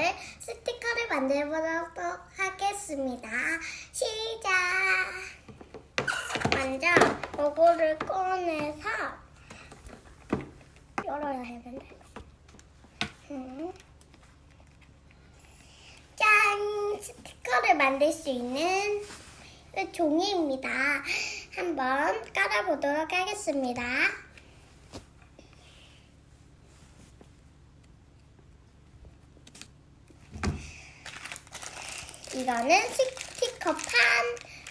친구들 스티커를 만들어보도록 하겠습니다. 시작! 먼저 요거를 꺼내서 열어야 하는데 음. 짠! 스티커를 만들 수 있는 이 종이입니다. 한번 깔아보도록 하겠습니다. 이거는 스티커 판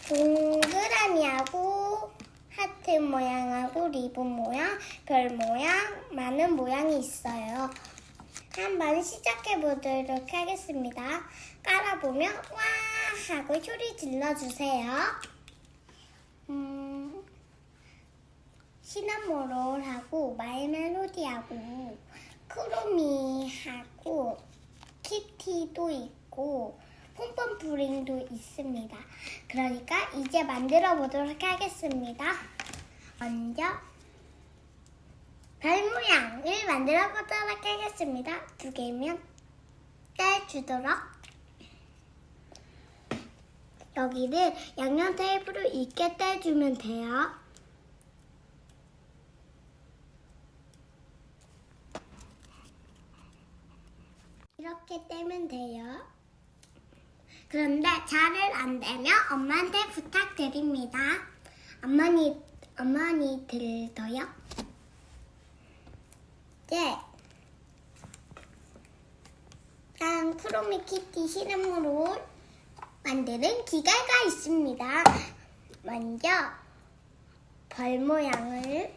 동그라미하고 하트 모양하고 리본 모양, 별 모양, 많은 모양이 있어요. 한번 시작해 보도록 하겠습니다. 깔아보면 와 하고 소리 질러주세요. 음, 시나모롤하고 마이멜로디하고 크로미하고 키티도 있고 폼pom프링도 있습니다. 그러니까 이제 만들어 보도록 하겠습니다. 먼저 별 모양을 만들어 보도록 하겠습니다. 두 개면 떼주도록 여기를 양면 테이프로 있게 떼주면 돼요. 이렇게 떼면 돼요. 그런데 잘을 안 되면 엄마한테 부탁드립니다. 어머니, 어머니들도요? 네. 난 크로미 키티 시나모롤 만드는 기계가 있습니다. 먼저 벌 모양을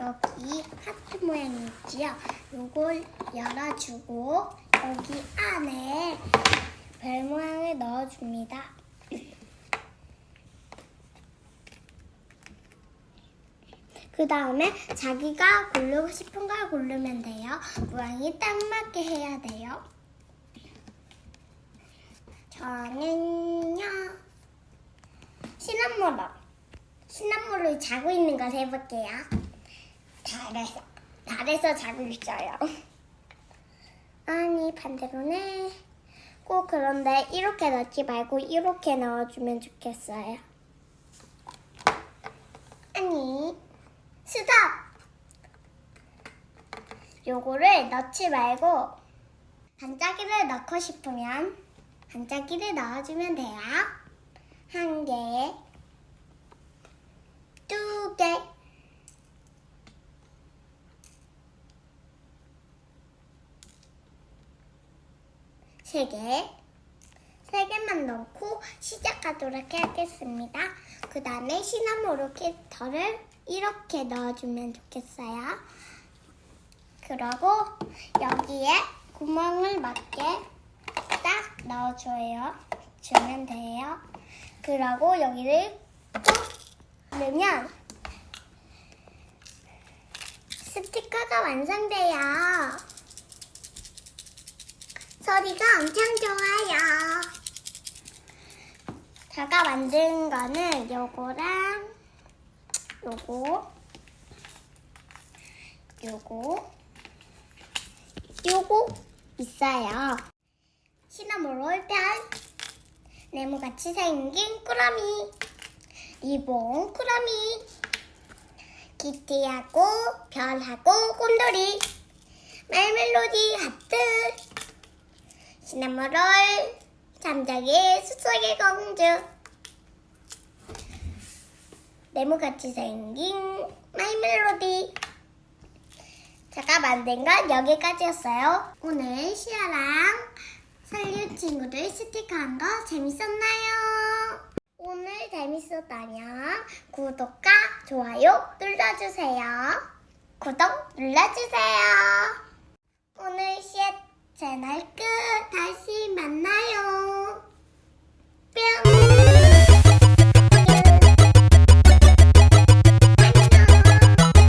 여기 하트 모양이 있지요. 요걸 열어주고 여기 안에 별 모양을 넣어줍니다. 그 다음에 자기가 고르고 싶은 걸 고르면 돼요. 모양이 딱 맞게 해야 돼요. 저는요, 시나모롤. 시나모롤 자고 있는 걸 해볼게요. 잘해서, 잘해서 자고 있어요. 아니, 반대로네. 꼭 그런데 이렇게 넣지 말고 이렇게 넣어주면 좋겠어요. 아니, 스톱! 요거를 넣지 말고 반짝이를 넣고 싶으면 반짝이를 넣어주면 돼요. 한 개, 두 개, 세 개, 세 개만 넣고 시작하도록 하겠습니다. 그 다음에 시나모로 캐터를 이렇게 넣어주면 좋겠어요. 그리고 여기에 구멍을 맞게 딱 넣어줘요. 주면 돼요. 그리고 여기를 꾹 누르면 스티커가 완성돼요. 소리가 엄청 좋아요. 제가 만든 거는 요거랑 요거 요거 요거 있어요. 시나모롤 별 네모같이 생긴 꾸러미. 리본 꾸러미. 키티하고 별하고 곰돌이. 말멜로디 하트 시나모롤 잠자기 숲속의 공주 네모같이 생긴 마이 멜로디 제가 만든 건 여기까지였어요. 오늘 시아랑 살류 친구들 스티커 한 거 재밌었나요? 오늘 재밌었다면 구독과 좋아요 눌러주세요. 구독 눌러주세요. 오늘 시아 채널 끝. 다시